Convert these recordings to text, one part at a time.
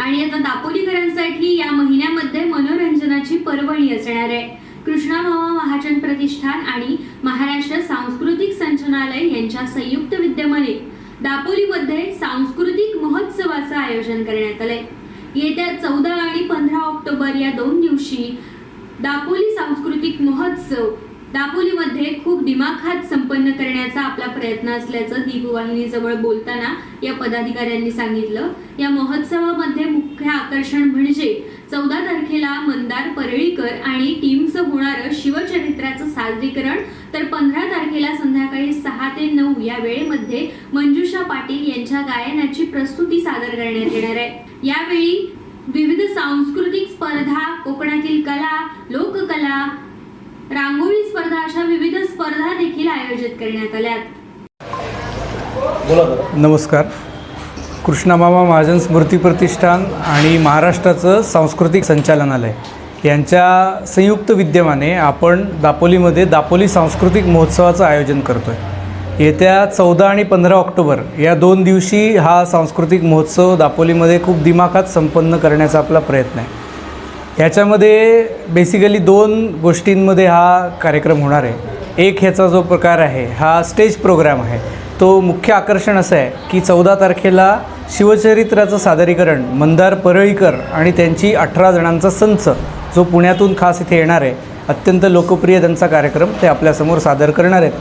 आणि आता दापोलीकरांसाठी या महिन्यामध्ये मनोरंजनाची पर्वणी असणार आहे. कृष्णा मामा महाजन प्रतिष्ठान आणि महाराष्ट्र सांस्कृतिक संचालनालय यांच्या संयुक्त विद्यमाने दापोलीमध्ये सांस्कृतिक महोत्सवाचं आयोजन करण्यात आलंय. येत्या चौदा आणि पंधरा ऑक्टोबर या दोन दिवशी दापोली सांस्कृतिक महोत्सव दापोलीमध्ये खूप दिमाखात संपन्न करण्याचा आपला प्रयत्न असल्याचं दीपवाहिनीजवळ बोलताना या पदाधिकाऱ्यांनी सांगितलं. या महोत्सवामध्ये मुख्य आकर्षण म्हणजे चौदा तारखेला मंदार परळीकर आणि टीमचं होणारं शिवचरित्राचं सादरीकरण तर पंधरा तारखेला संध्याकाळी सहा ते नऊ या वेळेमध्ये मंजुषा पाटील यांच्या गायनाची प्रस्तुती सादर करण्यात येणार आहे. यावेळी विविध सांस्कृतिक स्पर्धा कोकणातील कला लोककला रांगोळी स्पर्धा अशा विविध स्पर्धा देखील आयोजित करण्यात आल्यात. बोला बरं नमस्कार. कृष्णामामा महाजन स्मृती प्रतिष्ठान आणि महाराष्ट्राचं सांस्कृतिक संचालनालय. यांच्या संयुक्त विद्यमाने आपण दापोलीमध्ये दापोली सांस्कृतिक महोत्सवाचं आयोजन करतो आहे येत्या चौदा आणि पंधरा ऑक्टोबर या दोन दिवशी हा सांस्कृतिक महोत्सव दापोलीमध्ये खूप दिमाखात संपन्न करण्याचा आपला प्रयत्न आहे. ह्याच्यामध्ये बेसिकली दोन गोष्टींमध्ये हा कार्यक्रम होणार आहे. एक ह्याचा जो प्रकार आहे हा स्टेज प्रोग्राम आहे. तो मुख्य आकर्षण असं आहे की चौदा तारखेला शिवचरित्राचं सादरीकरण मंदार परळीकर आणि त्यांची अठरा जणांचा संच जो पुण्यातून खास इथे येणार आहे. अत्यंत लोकप्रिय त्यांचा कार्यक्रम ते आपल्यासमोर सादर करणार आहेत.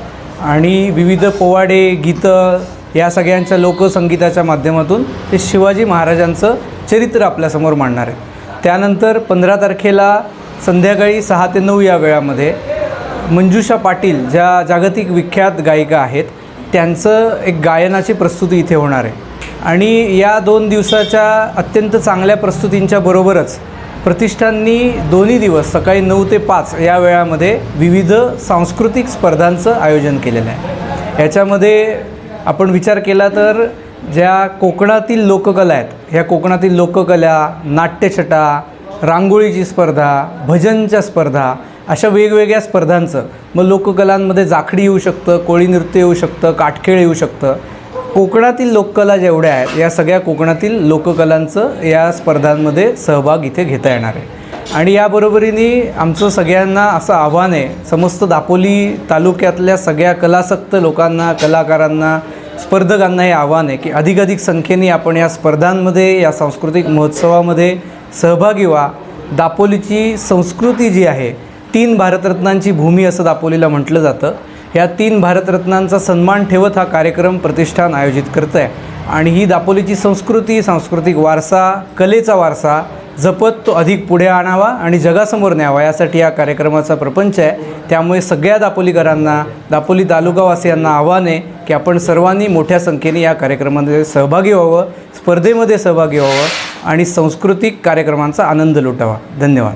आणि विविध पोवाडे गीतं या सगळ्यांच्या लोकसंगीताच्या माध्यमातून ते शिवाजी महाराजांचं चरित्र आपल्यासमोर मांडणार आहेत. त्यानंतर पंधरा तारखेला संध्याकाळी सहा ते नऊ या वेळामध्ये मंजुषा पाटील ज्या जागतिक विख्यात गायिका आहेत त्यांचं एक गायनाची प्रस्तुती इथे होणार आहे. आणि या दोन दिवसाच्या अत्यंत चांगल्या प्रस्तुतींच्या बरोबरच प्रतिष्ठाननी दोन्ही दिवस सकाळी नऊ ते पाच या वेळामध्ये विविध सांस्कृतिक स्पर्धांचं आयोजन केलेलं आहे. याच्यामध्ये आपण विचार केला तर ज्या कोकणातील लोककला आहेत ह्या कोकणातील लोककला नाट्यछटा रांगोळीची स्पर्धा भजनच्या स्पर्धा अशा वेगवेगळ्या स्पर्धांचं मग लोककलांमध्ये जाखडी येऊ शकतं कोळी नृत्य येऊ शकतं काटखेळ येऊ शकतं. कोकणातील लोककला जेवढ्या आहेत या सगळ्या कोकणातील लोककलांचं या स्पर्धांमध्ये सहभाग इथे घेता येणार आहे. आणि याबरोबरीने आमचं सगळ्यांना असं आव्हान आहे समस्त दापोली तालुक्यातल्या सगळ्या कलासक्त लोकांना कलाकारांना स्पर्धकांना हे आव्हान आहे की अधिकाधिक संख्येने आपण या स्पर्धांमध्ये या सांस्कृतिक महोत्सवामध्ये सहभागी व्हा. दापोलीची संस्कृती जी आहे तीन भारतरत्नांची भूमी असं दापोलीला म्हटलं जातं. ह्या तीन भारतरत्नांचा सन्मान ठेवत हा कार्यक्रम प्रतिष्ठान आयोजित करतं आहे. आणि ही दापोलीची संस्कृती सांस्कृतिक वारसा कलेचा वारसा जपत तो अधिक पुढे आणावा आणि जगासमोर न्यावा यासाठी या कार्यक्रमाचा प्रपंच आहे. त्यामुळे सगळ्या दापोलीकरांना दापोली तालुकावासियांना आव्हान आहे. की आपण सर्वांनी मोठ्या संख्येने या कार्यक्रमामध्ये सहभागी व्हावं स्पर्धेमध्ये सहभागी व्हावं आणि सांस्कृतिक कार्यक्रमांचा आनंद लुटावा. धन्यवाद.